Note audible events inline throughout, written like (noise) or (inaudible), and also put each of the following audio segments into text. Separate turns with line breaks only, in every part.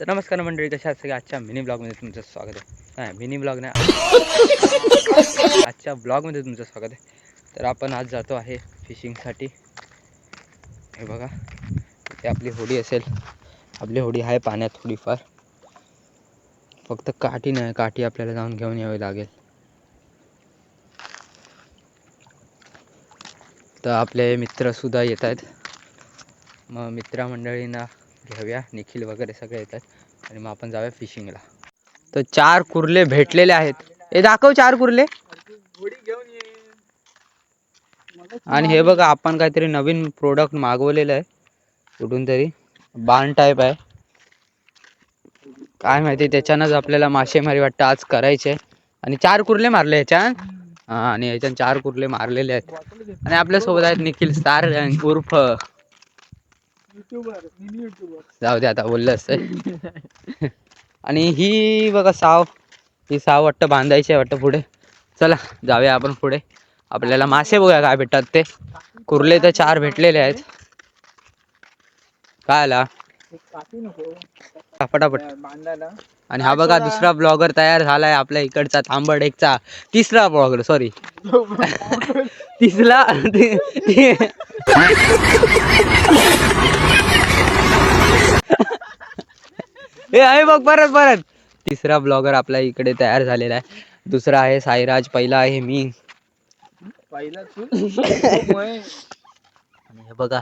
तर नमस्कार मंडळी कशा आहात सगळे? आजच्या मिनी ब्लॉगमध्ये तुमचं स्वागत आहे. नाही मिनी ब्लॉग नाही. आजच्या ब्लॉगमध्ये तुमचं स्वागत आहे. तर आपण आज जातो आहे फिशिंगसाठी. हे बघा ते आपली होडी असेल. आपली होडी आहे पाण्यात थोडीफार. फक्त काठी नाही काठी आपल्याला जाऊन घेऊन यावी लागेल. तर आपले मित्रसुद्धा येत आहेत. मग मित्रमंडळींना घेऊया. निखिल वगैरे सगळे येतात. आणि मग आपण जाऊया फिशिंगला तर चार कुर्ले भेटलेले आहेत. हे दाखव चार कुर्ले. आणि हे बघा आपण काहीतरी नवीन प्रोडक्ट मागवलेलं आहे. कुठून तरी. बाण टाईप आहे. काय माहिती त्याच्यानंच आपल्याला मासेमारी वाटतं. आज करायचे. आणि चार कुर्ले मारले ह्याच्यात हा आणि ह्याच्यात चार कुर्ले मारलेले आहेत. आणि आपल्यासोबत आहेत निखिल स्टार उर्फ. जाऊ दे आता बोललं असतं आणि ही बघा साव ही साव वाटतं बांधायची आहे वाटतं पुढे. चला जाऊया आपण पुढे. आपल्याला मासे बघूया काय भेटतात ते. कुर्ले तर चार भेटलेले आहेत. काय आला? पटापट. आणि हा बघा दुसरा ब्लॉगर तयार झालाय आपल्या इकडचा तांबडेकचा तिसरा ब्लॉगर सॉरी (laughs) तिसरा हे आहे बघ परत परत. तिसरा ब्लॉगर आपल्या इकडे तयार झालेला आहे. दुसरा आहे साईराज पहिला आहे मी. (laughs) आणि हे बघा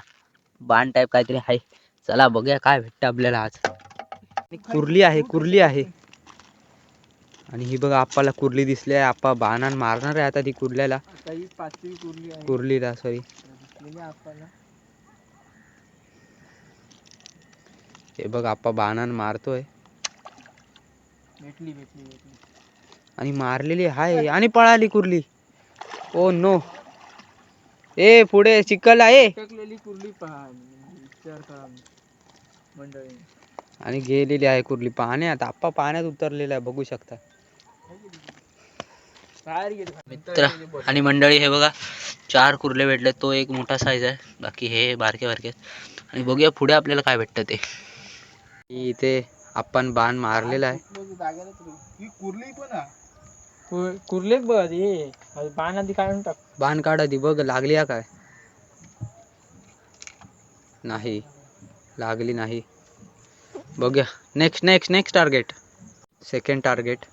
बाण टाईप काहीतरी आहे. चला बघूया काय भेटतं आपल्याला आज. आणि कुर्ली आहे कुर्ली आहे. आणि ही बघा आप्पाला कुर्ली दिसली आहे. आप्पा बाणान मारणार आहे आता ती कुर्ल्याला. कुर्लीला सॉरी
दिसलेली आपल्याला
हे बघ आप्पा बाणान मारतोय.
भेटली भेटली भेटली.
आणि मारलेली आहे आणि पळाली कुर्ली. Oh no. ए पुढे चिखल आहे
टाकलेली कुर्ली पहा विचार करा. मंडळी.
आणि गेलेली आहे कुर्ली पाण्यात आप्पा पाण्यात उतरलेला आहे बघू शकता.
बाहेर गेली.
मित्र आणि मंडळी हे बघा चार कुर्ले भेटले तो एक मोठा साईज आहे. बाकी हे बारके बारके आहेत. आणि बघूया पुढे आपल्याला काय भेटतं ते. इथे आपण बाण मारलेला आहे.
ही कुर्ली पण बघ हे बाण आधी काढून टाक.
बाण काढ आधी बघ लागली आहे काय? नाही. लागली नाही. बघूया. Next next next target second target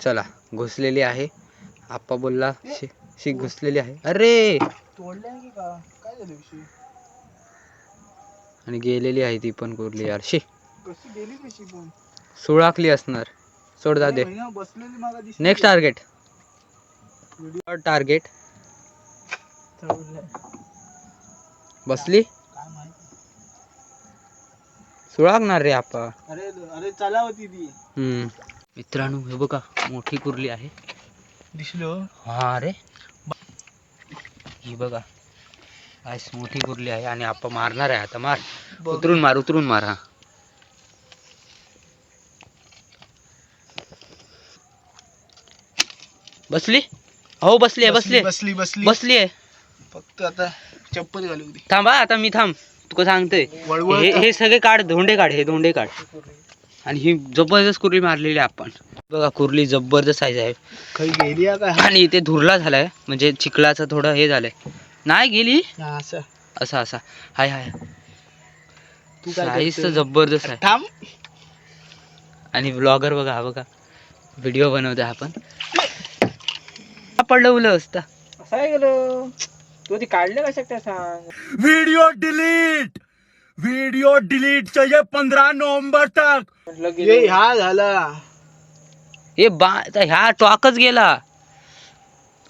चला घुसलेली आहे. आप्पा बोलला शी शी घुसलेली आहे. अरे!
तोडल्या की का काय झालं विषय
आणि गेलेली आहे ती पण कुर्ली यार. शी. सुळाकली असणार. सोड जा दे. नेक्स्ट टार्गेट टार्गेट बसली? सुळाकणार रे आप्पा
अरे अरे चला होती ती
हम्म. मित्रांनो हे बघा मोठी कुर्ली आहे.
दिसलो
हा रे. ही बघा. काय मोठी कुर्ली आहे आणि आपण मारणार आहे आता. मार. उतरून मार उतरून मार हा. बसली? हो बसली आहे बसली.
बसली बसली
बसली आहे.
फक्त आता चप्पल घालू दे.
थांब आता मी थांब. तुका सांगतोय. हे हे सगळे काढ धोंडे काढ हे धोंडे काढ. आणि ही जबरदस्त कुर्ली मारलेली आहे आपण. बघा कुर्ली जबरदस्त साईज आहे.
आहे
आणि इथे धुरला झालाय. म्हणजे चिखलाचं थोडं हे झालंय. नाही गेली?
हा, असं.
असा असा. हाय हाय.
तू काय
साईज तर
करतोय?
जबरदस्त आहे.
थांब.
आणि ब्लॉगर बघा हा बघा. व्हिडिओ बनवतोय आपण. पडलं असतं.
असं गेलो तू? ती काढले कशा काय सांग?
वीडियो डिलीट वीडियो डिलीट चाहिए पंद्रह नवंबर तक.
म्हटलं की हा झाला.
हे बा आता ह्या टॉकच गेला.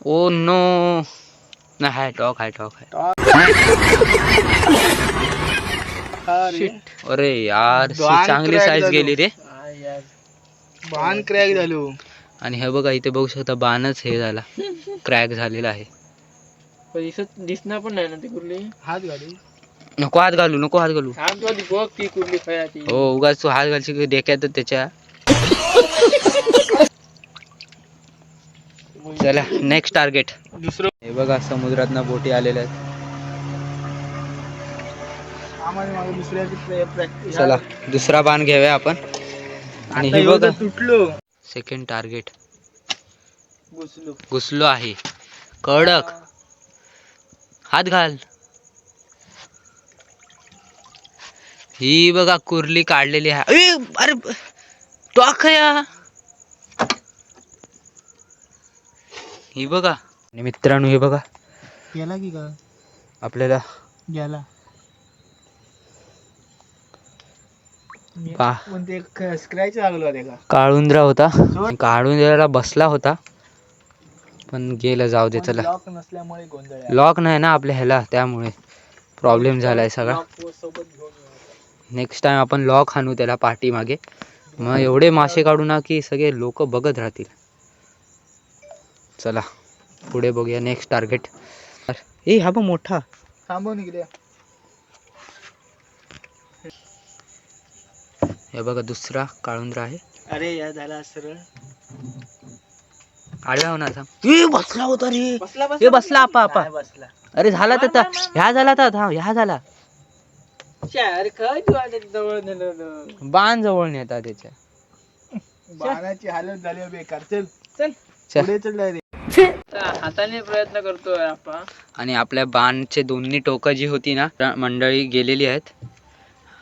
Oh no. नाही हाय टॉक हाय टॉक हाय. अरे. यार चांगली साईज. गेली रे.
बाण क्रॅक झालो
आणि हे बघा इथे बघू शकता बाणच हे झाला. क्रॅक झालेला आहे.
दिसणार पण नाही ना ती कुर्ली? हात घाली.
नको हात घालू नको हात घालू.
बघ ती कुर्ली
हो उगाच तू हात घालशी देख्यात त्याच्या. चला नेक्स्ट टार्गेट
दुसरं
हे बघा समुद्रात बोटी आलेल्या आहेत. चला दुसरा बाण घेऊया आपण. आणि हे बघा.
तुटलो.
Second target
घुसलो.
घुसलो आहे. कडक. हात घाल. ही बघा कुर्ली काढलेली आहे. अरे टॉक या ही बघा. आणि मित्रांनो हे बघा.
गेला की का
आपल्याला
गेला.
पा
ते स्क्रॅच लागलो का?
काळुंद्रा होता.
सोड.
काळुंद्र्याला बसला होता. पण गेलं जाऊ दे चला.
लॉक नसल्यामुळे गोंधळ आहे.
लॉक नाही ना आपल्या ह्याला त्यामुळे प्रॉब्लेम झालाय सगळा.
Lock सोबत घेऊन येऊ.
नेक्स्ट टाइम आपण लॉक आणू त्याला पाठीमागे. मग एवढे मासे काढू ना की सगळे लोक बघत राहतील. चला पुढे बघूया नेक्स्ट टार्गेट ए हा बघ मोठा.
थांबव निघले
हे बघा दुसरा काळुंद्रा आहे.
अरे या झाला सरळ.
आडव्या होणार थांब. ए बसला होता रे.
बसला
ए, बसला आपा, आपा.
बसला.
अरे झाला तर था- ह्या झाला तर थांब ह्या झाला.
अरे काय तू आता जवळ नेलं
बाण जवळ नेता त्याच्या
बाणाची हालत झाली आहे बेकार. चल. चल.
चल.
पुढे चल रे हाताने प्रयत्न करतोय आपण.
आणि आपल्या बाणचे दोन्ही टोकं जी होती ना मंडळी गेलेली आहेत.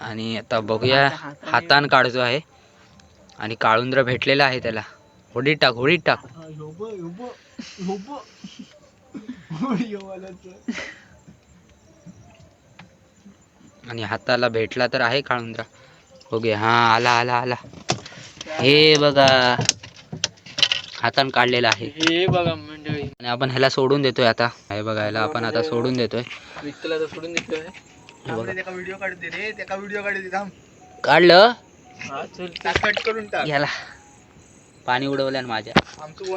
आणि आता बघूया
हातान
काढतो आहे. आणि काळुंद्र भेटलेला आहे त्याला. होडीत टाक होडीत टाक. आणि हाताला भेटला तर आहे काळुंद्रा. बघूया. हा आला आला आला. हे बघा. हातान काढलेला आहे.
हे बघा मंडळी.
आणि आपण ह्याला सोडून देतोय आता. हे बघा ह्याला आपण आता सोडून देतोय.
सोडून देतोय.
काढलं?
हा करून टाक.
याला पाणी उडवलं माझ्या.
आमचं